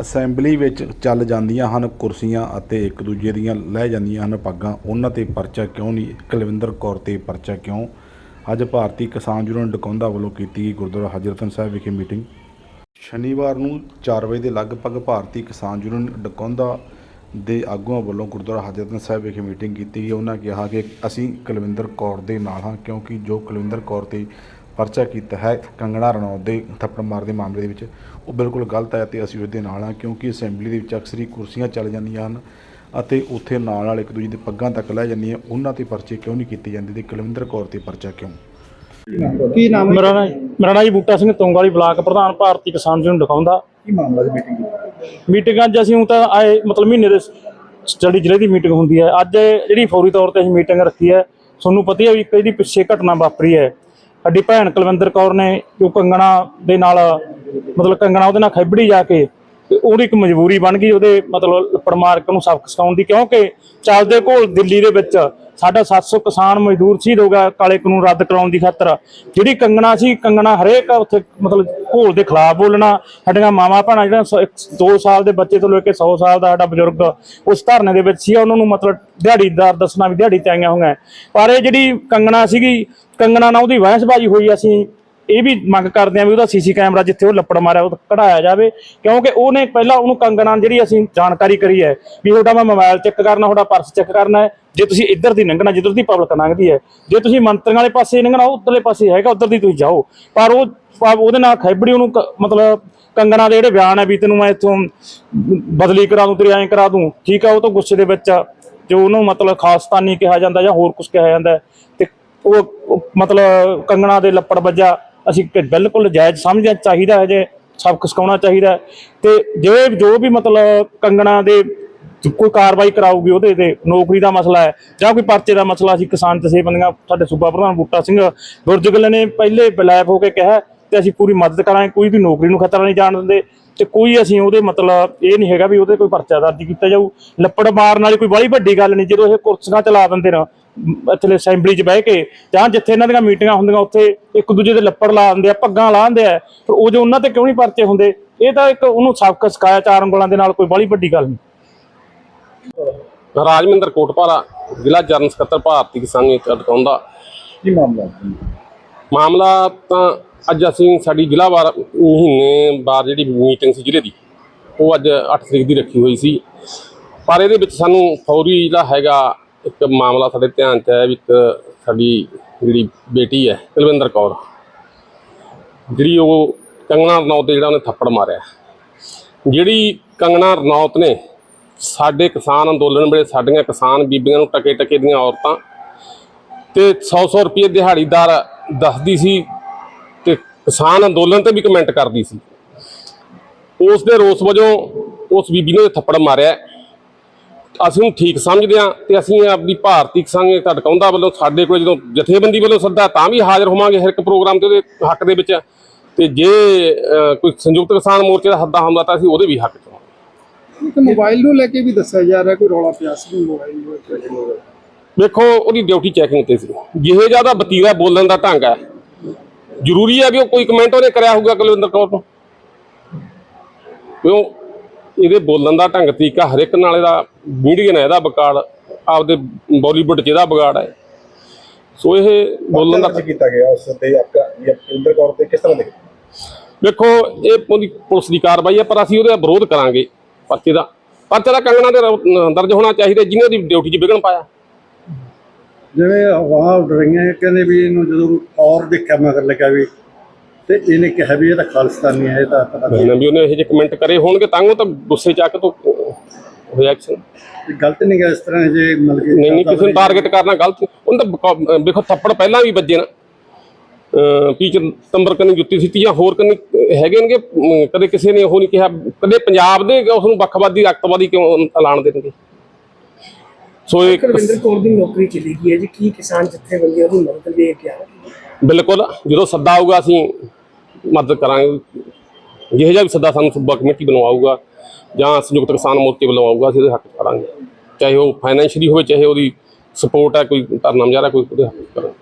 Assembly ਵਿੱਚ ਚੱਲ ਜਾਂਦੀਆਂ ਹਨ, ਕੁਰਸੀਆਂ ਅਤੇ ਇੱਕ ਦੂਜੇ ਦੀਆਂ ਲੈ ਜਾਂਦੀਆਂ ਹਨ ਪੱਗਾਂ। ਉਹਨਾਂ ਤੇ ਪਰਚਾ ਕਿਉਂ ਨਹੀਂ? ਕੁਲਵਿੰਦਰ ਕੌਰ ਤੇ ਪਰਚਾ ਕਿਉਂ? ਅੱਜ ਭਾਰਤੀ ਕਿਸਾਨ ਯੂਨੀਅਨ ਡਕੌਂਦਾ ਵੱਲੋਂ ਕੀਤੀ ਗਈ ਗੁਰਦੁਆਰਾ ਹਜ਼ਰਤਨ ਸਾਹਿਬ ਵਿਖੇ ਮੀਟਿੰਗ। ਸ਼ਨੀਵਾਰ ਨੂੰ 4 ਵਜੇ ਦੇ ਲਗਭਗ ਭਾਰਤੀ ਕਿਸਾਨ ਯੂਨੀਅਨ ਡਕੌਂਦਾ ਦੇ ਆਗੂਆਂ ਵੱਲੋਂ ਗੁਰਦੁਆਰਾ ਹਜ਼ਰਤਨ ਸਾਹਿਬ ਵਿਖੇ ਮੀਟਿੰਗ ਕੀਤੀ ਗਈ। ਉਹਨਾਂ ਕਿਹਾ ਕਿ ਅਸੀਂ ਕੁਲਵਿੰਦਰ ਕੌਰ ਦੇ ਨਾਲ ਹਾਂ, ਕਿਉਂਕਿ ਜੋ ਕੁਲਵਿੰਦਰ ਕੌਰ ਤੇ ਪਰਚਾ ਕੀਤਾ ਹੈ ਕੰਗਣਾ ਰਣੌਤ ਦੇ ਥੱਪੜ ਮਾਰ ਦੇ ਮਾਮਲੇ ਦੇ ਵਿੱਚ। ਉਹ ਬਿਲਕੁਲ ਗਲਤ ਹੈ ਤੇ ਅਸੀਂ ਉਹਦੇ ਨਾਲ ਹਾਂ ਕਿਉਂਕਿ ਅਸੈਂਬਲੀ ਦੇ ਵਿੱਚ ਅਕਸਰ ਹੀ ਕੁਰਸੀਆਂ ਚੱਲ ਜਾਂਦੀਆਂ ਹਨ ਅਤੇ ਉੱਥੇ ਨਾਲ ਨਾਲ ਇੱਕ ਦੂਜੇ ਦੇ ਪੱਗਾਂ ਤੱਕ ਲੈ ਜਾਂਦੀਆਂ ਉਹਨਾਂ ਤੇ ਪਰਚੇ ਕਿਉਂ ਨਹੀਂ ਕੀਤੇ ਜਾਂਦੇ ਤੇ ਕੁਲਵਿੰਦਰ ਕੌਰ ਤੇ ਪਰਚਾ ਕਿਉਂ? ਕੀ ਨਾਮ ਹੈ? ਮੇਰਾ ਮੇਰਾ ਨਾਂ ਜੀ ਬੂਟਾ ਸਿੰਘ ਤੋਂਗਾਲੀ ਬਲਾਕ ਪ੍ਰਧਾਨ ਭਾਰਤੀ ਕਿਸਾਨ ਯੂਨੀਅਨ ਦਿਖਾਉਂਦਾ। ਕੀ ਮਾਮਲਾ ਦੀ? ਮੀਟਿੰਗ ਮੀਟਿੰਗ ਅੱਜ ਅਸੀਂ ਹੁਣ ਤਾਂ ਆਏ ਮਤਲਬ ਮਹੀਨੇ ਦੇ ਸਟੱਡੀ ਜ਼ਿਲ੍ਹੇ ਦੀ ਮੀਟਿੰਗ ਹੁੰਦੀ ਹੈ। ਅੱਜ ਜਿਹੜੀ ਫੌਰੀ ਤੌਰ ਤੇ ਅਸੀਂ ਮੀਟਿੰਗ ਰੱਖੀ ਹੈ ਤੁਹਾਨੂੰ ਪਤਾ ਹੀ ਹੈ ਵੀ ਇੱਕ ਇਹਦੀ ਪਿੱਛੇ ਘਟਨਾ ਵਾਪਰੀ ਹੈ। ਸਾਡੀ ਭੈਣ ਕੁਲਵਿੰਦਰ ਕੌਰ ਨੇ ਜੋ ਕੰਗਣਾ ਦੇ ਨਾਲ, ਮਤਲਬ ਕੰਗਣਾ ਉਹਦੇ ਨਾਲ ਖੈਬੜੀ ਜਾ ਕੇ ਤੇ ਉਹਦੀ ਇੱਕ ਮਜਬੂਰੀ ਬਣ ਗਈ ਉਹਦੇ ਮਤਲਬ ਲੱਪੜ ਮਾਰ ਕੇ ਸਬਕ ਸਿਖਾਉਣ ਦੀ, ਕਿਉਂਕਿ ਚੱਲਦੇ ਘੋਲ ਦਿੱਲੀ ਦੇ ਵਿੱਚ ਸਾਡਾ 700 ਕਿਸਾਨ ਮਜ਼ਦੂਰ ਸੀ ਦੋਗਾ ਕਾਲੇ ਕਾਨੂੰਨ ਰੱਦ ਕਰਾਉਣ ਦੀ ਖਾਤਰ। ਜਿਹੜੀ ਕੰਗਣਾ ਸੀ, ਕੰਗਣਾ ਹਰੇਕ ਉੱਥੇ ਮਤਲਬ ਘੋਲ ਦੇ ਖਿਲਾਫ ਬੋਲਣਾ। ਸਾਡੀਆਂ ਮਾਵਾਂ ਭੈਣਾਂ ਜਿਹੜਾ 2 ਸਾਲ ਦੇ ਬੱਚੇ ਤੋਂ ਲੈ ਕੇ 100 ਸਾਲ ਦਾ ਸਾਡਾ ਬਜ਼ੁਰਗ ਉਸ ਧਰਨੇ ਦੇ ਵਿੱਚ ਸੀ, ਉਹਨਾਂ ਨੂੰ ਮਤਲਬ ਦਿਹਾੜੀਦਾਰ ਦੱਸਣਾ ਵੀ ਦਿਹਾੜੀ ਤੇ ਆਈਆਂ ਹੋਈਆਂ। ਪਰ ਇਹ ਜਿਹੜੀ ਕੰਗਣਾ ਸੀਗੀ, ਕੰਗਣਾ ਨਾਲ ਉਹਦੀ ਵਹਿਸਬਾਜ਼ੀ ਹੋਈ, ਅਸੀਂ ਇਹ ਵੀ ਮੰਗ ਕਰਦੇ ਆ ਵੀ ਉਹਦਾ ਸੀਸੀ ਕੈਮਰਾ ਜਿੱਥੇ ਉਹ ਲੱਪੜ ਮਾਰਿਆ, ਉਹ ਕਢਾਇਆ ਜਾਵੇ। ਕਿਉਂਕਿ ਉਹਨੇ ਪਹਿਲਾਂ ਉਹਨੂੰ ਕੰਗਣਾ ਜਿਹੜੀ ਅਸੀਂ ਜਾਣਕਾਰੀ ਕਰੀ ਹੈ ਵੀ ਤੁਹਾਡਾ ਮੈਂ ਮੋਬਾਈਲ ਚੈੱਕ ਕਰਨਾ ਤੁਹਾਡਾ ਪਰਸ ਚੈੱਕ ਕਰਨਾ ਹੈ। ਜੇ ਤੁਸੀਂ ਇੱਧਰ ਦੀ ਲੰਘਣਾ, ਜਿੱਧਰ ਦੀ ਪਬਲਿਕ ਲੰਘਦੀ ਹੈ। ਜੇ ਤੁਸੀਂ ਮੰਤਰੀਆਂ ਵਾਲੇ ਪਾਸੇ ਲੰਘਣਾ, ਉਹ ਪਾਸੇ ਹੈਗਾ, ਉੱਧਰ ਦੀ ਤੁਸੀਂ ਜਾਓ। ਪਰ ਉਹ ਉਹਦੇ ਨਾਲ ਖੈਬੜੀ ਉਹਨੂੰ ਮਤਲਬ ਕੰਗਣਾ ਦੇ ਜਿਹੜੇ ਬਿਆਨ ਹੈ ਵੀ ਤੈਨੂੰ ਮੈਂ ਇੱਥੋਂ ਬਦਲੀ ਕਰਾ ਦੂੰ, ਤੇਰੀ ਐਂ ਕਰਾ ਦੂੰ, ਠੀਕ ਆ, ਉਹ ਤੋਂ ਗੁੱਸੇ ਦੇ ਵਿੱਚ ਜੋ ਉਹਨੂੰ ਮਤਲਬ ਖਾਸਤਾਨੀ ਕਿਹਾ ਜਾਂਦਾ ਜਾਂ ਹੋਰ ਕੁਝ ਕਿਹਾ ਜਾਂਦਾ ਤੇ ਉਹ ਉਹ ਮਤਲਬ ਕੰਗਣਾ ਦੇ ਲੱਪੜ ਵੱਜਾ। ਅਸੀਂ ਬਿਲਕੁਲ ਜਾਇਜ਼ ਸਮਝਿਆ ਚਾਹੀਦਾ ਹੈ ਜੇ ਸਬਕ ਸਿਖਾਉਣਾ ਚਾਹੀਦਾ ਤੇ ਜੇ ਜੋ ਵੀ ਮਤਲਬ ਕੰਗਣਾ ਦੇ ਕੋਈ ਕਾਰਵਾਈ ਕਰਾਊਗੀ ਉਹਦੇ ਤੇ ਨੌਕਰੀ ਦਾ ਮਸਲਾ ਹੈ ਜਾਂ ਕੋਈ ਪਰਚੇ ਦਾ ਮਸਲਾ, ਅਸੀਂ ਕਿਸਾਨ ਜਥੇਬੰਦੀਆਂ ਸਾਡੇ ਸੂਬਾ ਪ੍ਰਧਾਨ ਬੂਟਾ ਸਿੰਘ ਗੁਰਜਗਲ ਨੇ ਪਹਿਲੇ ਬਲੈਬ ਹੋ ਕੇ ਕਿਹਾ ਤੇ ਅਸੀਂ ਪੂਰੀ ਮਦਦ ਕਰਾਂਗੇ, ਕੋਈ ਵੀ ਨੌਕਰੀ ਨੂੰ ਖਤਰਾ ਨਹੀਂ ਜਾਣ ਦਿੰਦੇ ਤੇ ਕੋਈ ਅਸੀਂ ਉਹਦੇ ਮਤਲਬ ਇਹ ਨਹੀਂ ਹੈਗਾ ਵੀ ਉਹਦੇ ਕੋਈ ਪਰਚਾ ਦਰਜ ਕੀਤਾ ਜਾਊ। ਲੱਪੜ ਮਾਰਨ ਵਾਲੀ ਕੋਈ ਬੜੀ ਵੱਡੀ ਗੱਲ ਨਹੀਂ, ਜਦੋਂ ਇਹ ਕੁਰਸੀਆਂ ਚਲਾ ਦਿੰਦੇ ਨੇ ਇੱਥੇ ਅਸੈਂਬਲੀ 'ਚ ਬਹਿ ਕੇ ਜਾਂ ਜਿੱਥੇ ਇਹਨਾਂ ਦੀਆਂ ਮੀਟਿੰਗਾਂ ਹੁੰਦੀਆਂ ਉੱਥੇ ਇੱਕ ਦੂਜੇ ਦੇ ਲੱਪੜ ਲਾ ਦਿੰਦੇ ਆ ਪੱਗਾਂ ਲਾ ਦਿੰਦੇ ਆ ਪਰ ਉਹ ਜੋ ਉਹਨਾਂ ਤੇ ਕਿਉਂ ਨਹੀਂ ਪਰਚੇ ਹੁੰਦੇ ਇਹ ਤਾਂ ਇੱਕ ਉਹਨੂੰ ਸਬਕ ਸਿਖਾਇਆ ਚਾਰ ਉਂਗਲਾਂ ਦੇ ਨਾਲ ਕੋਈ ਬੜੀ ਵੱਡੀ ਗੱਲ ਨਹੀਂ। ਰਾਜਮਿੰਦਰ ਕੋਟਪਾਰਾ ਜ਼ਿਲ੍ਹਾ ਜਨਰਲ ਸਕੱਤਰ ਭਾਰਤੀ ਕਿਸਾਨ ਯੂਨੀਅਨ ਅਟਕਾਉਂਦਾ ਕੀ ਮਾਮਲਾ ਮਾਮਲਾ ਤਾਂ ਅੱਜ ਅਸੀਂ ਸਾਡੀ ਜ਼ਿਲ੍ਹਾ ਵਾਰ ਮਹੀਨੇ ਬਾਅਦ ਜਿਹੜੀ ਮੀਟਿੰਗ ਸੀ ਜ਼ਿਲ੍ਹੇ ਦੀ ਉਹ ਅੱਜ 8 ਤਰੀਕ ਦੀ ਰੱਖੀ ਹੋਈ ਸੀ। ਪਰ ਇਹਦੇ ਵਿੱਚ ਸਾਨੂੰ ਫੌਰੀ ਜਿਹੜਾ ਹੈਗਾ ਇੱਕ ਮਾਮਲਾ ਸਾਡੇ ਧਿਆਨ 'ਚ ਆਇਆ ਵੀ ਇੱਕ ਸਾਡੀ ਜਿਹੜੀ ਬੇਟੀ ਹੈ, ਕੁਲਵਿੰਦਰ ਕੌਰ। ਜਿਹੜੀ ਉਹ ਕੰਗਣਾ ਰਣੌਤ ਦੇ ਜਿਹੜਾ ਉਹਨੇ ਥੱਪੜ ਮਾਰਿਆ। ਜਿਹੜੀ ਕੰਗਣਾ ਰਣੌਤ ਨੇ ਸਾਡੇ ਕਿਸਾਨ ਅੰਦੋਲਨ ਵੇਲੇ ਸਾਡੀਆਂ ਕਿਸਾਨ ਬੀਬੀਆਂ ਨੂੰ ਟਕੇ ਟਕੇ ਦੀਆਂ ਔਰਤਾਂ ਤੇ 100-100 ਰੁਪਏ ਦਿਹਾੜੀਦਾਰ ਦੱਸਦੀ ਸੀ ਤੇ ਕਿਸਾਨ ਅੰਦੋਲਨ ਤੇ ਵੀ ਕਮੈਂਟ ਕਰਦੀ ਸੀ। ਉਸ ਦੇ ਰੋਸ ਵਜੋਂ ਉਸ ਬੀਬੀ ਨੇ ਥੱਪੜ ਮਾਰਿਆ। ਅਸੀਂ ਨੂੰ ਠੀਕ ਸਮਝਦੇ ਹਾਂ ਤੇ ਅਸੀਂ ਆਪਣੀ ਭਾਰਤੀ ਕਿਸਾਨ ਯੂਨੀਅਨ ਧੜਕਾਉਂਦਾ ਵੱਲੋਂ ਸਾਡੇ ਕੋਲ ਜਦੋਂ ਜਥੇਬੰਦੀ ਵੱਲੋਂ ਸੱਦਾ ਤਾਂ ਵੀ ਹਾਜ਼ਰ ਹੋਵਾਂਗੇ ਹਰ ਇੱਕ ਪ੍ਰੋਗਰਾਮ ਤੇ ਉਹਦੇ ਹੱਕ ਦੇ ਵਿੱਚ। ਤੇ ਜੇ ਕੋਈ ਸੰਯੁਕਤ ਕਿਸਾਨ ਮੋਰਚੇ ਦਾ ਸੱਦਾ ਹੁੰਦਾ ਤਾਂ ਅਸੀਂ ਉਹਦੇ ਵੀ ਹੱਕ 'ਚ ਹਾਂ ਤੇ ਮੋਬਾਈਲ ਨੂੰ ਲੈ ਕੇ ਵੀ ਦੱਸਿਆ ਜਾ ਰਿਹਾ ਕੋਈ ਰੌਲਾ ਪਿਆ ਸੀ ਮੋਬਾਈਲ ਨੂੰ ਲੈ ਕੇ। ਵੇਖੋ ਉਹਦੀ ਡਿਊਟੀ ਚੈਕਿੰਗ ਤੇ ਸੀ। ਜਿਹੇ ਜ਼ਿਆਦਾ ਬਤੀਰਾ ਬੋਲਣ ਦਾ ਢੰਗ ਹੈ। ਜ਼ਰੂਰੀ ਹੈ ਵੀ ਉਹ ਕੋਈ ਕਮੈਂਟ ਉਹਨੇ ਕਰਿਆ ਹੋਊਗਾ ਕੁਲਵਿੰਦਰ ਕੌਰ ਤੋਂ। ਕਿਉਂ? ਇਹਦੇ ਬੋਲਣ ਦਾ ਢੰਗ ਤਰੀਕਾ ਹਰ ਇੱਕ ਨਾਲ ਇਹਦਾ ਮੀਡੀਆ ਨੇ ਇਹਦਾ ਵਿਗਾੜ ਆਪਦੇ ਬਾਲੀਵੁੱਡ 'ਚ ਇਹਦਾ ਵਿਗਾੜ ਹੈ। ਸੋ ਇਹ ਬੋਲਣ ਦਾ ਕੀਤਾ ਗਿਆ ਉਸ ਤੇ ਆਪਕਾ ਇਹ ਇੰਦਰ ਕੌਰ ਤੇ ਕਿਸ ਤਰ੍ਹਾਂ ਦੇ ਵੇਖੋ ਇਹ ਪੁਲਿਸ ਦੀ ਕਾਰਵਾਈ ਹੈ ਪਰ ਅਸੀਂ ਉਹਦਾ ਵਿਰੋਧ ਕਰਾਂਗੇ ਪਰਚੇ ਦਾ। ਪਰਚੇ ਦਾ ਕੰਗਣਾ ਦੇ ਦਰਜ ਹੋਣਾ ਚਾਹੀਦਾ ਜਿਹਨੇ ਉਹਦੀ ਡਿਊਟੀ 'ਚ ਵਿਘਨ ਪਾਇਆ। ਜਿਵੇਂ ਹਵਾ ਉੱਡ ਰਹੀਆਂ ਕਹਿੰਦੇ ਵੀ ਇਹਨੂੰ ਜਦੋਂ ਔਰ ਦੇਖਿਆ ਮਗਰ ਲੱਗਾ ਵੀ ਤੇ ਇਹਨੇ ਕਿਹਾ ਵੀ ਇਹ ਤਾਂ ਖਾਲਿਸਤਾਨੀ ਹੈ ਇਹ ਤਾਂ ਪਤਾ ਨਹੀਂ। ਵੀ ਉਹਨੇ ਇਹ ਜਿਹੇ ਕਮੈਂਟ ਕਰੇ ਹੋਣਗੇ ਤਾਂ ਉਹ ਤਾਂ ਗੁੱਸੇ ਚ ਆ ਕੇ ਤੋਂ ਹੋਇਆ ਐਕਸ਼ਨ ਇਹ ਗਲਤ ਨਹੀਂ ਗਾ ਇਸ ਤਰ੍ਹਾਂ ਜੇ ਮਤਲਬ ਕਿ ਨਹੀਂ ਨਹੀਂ ਕਿਸੇ ਨੂੰ ਟਾਰਗੇਟ ਕਰਨਾ ਗਲਤ ਉਹਨਾਂ ਦਾ ਬਕਾ- ਅਹ ਵੇਖੋ ਥੱਪੜ ਪਹਿਲਾਂ ਵੀ ਵੱਜੇ ਨਾ। ਪੀਚ ਤੰਬਰ ਕੰਨੀ ਜੁੱਤੀ ਸੀ ਜਾਂ ਹੋਰ ਕੰਨੀ ਹੈਗੇ ਨੇਗੇ। ਕਦੇ ਕਿਸੇ ਨੇ ਉਹ ਨਹੀਂ ਕਿਹਾ ਕਦੇ ਪੰਜਾਬ ਦੇ ਉਸ ਨੂੰ ਵੱਖਵਾਦੀ ਅੱਤਵਾਦੀ ਕਿਉਂ ਐਲਾਨ ਦੇਣਗੇ? ਸੋ ਇਹ ਕੁਲਵਿੰਦਰ ਕੌਰ ਦੀ ਨੌਕਰੀ ਚਲੀ ਗਈ ਹੈ ਜੀ ਕੀ ਕਿਸਾਨ ਜਥੇਬੰਦੀਆਂ ਦੀ ਮਦਦ ਲਈ ਕਿਹਾ ਬਿਲਕੁਲ ਜਦੋਂ ਸੱਦਾ ਆਊਗਾ ਅਸੀਂ ਮਦਦ ਕਰਾਂਗੇ। ਜਿਹੋ ਜਿਹਾ ਵੀ ਸੱਦਾ ਸਾਨੂੰ ਸੂਬਾ ਕਮੇਟੀ ਬਣਵਾਊਗਾ ਜਾਂ ਸੰਯੁਕਤ ਕਿਸਾਨ ਮੋਰਚੇ ਵੱਲੋਂ ਆਊਗਾ ਅਸੀਂ ਉਹਦੇ ਹੱਕ 'ਚ ਖੜਾਂਗੇ ਚਾਹੇ ਉਹ ਫਾਈਨੈਂਸ਼ੀਅਲੀ ਹੋਵੇ, ਚਾਹੇ ਉਹਦੀ ਸਪੋਰਟ ਹੈ, ਕੋਈ ਧਰਨਾ ਮੁਜ਼ਾਹਰਾ ਕੋਈ ਉਹਦੇ ਹੱਕ 'ਚ ਕਰਾਂਗੇ।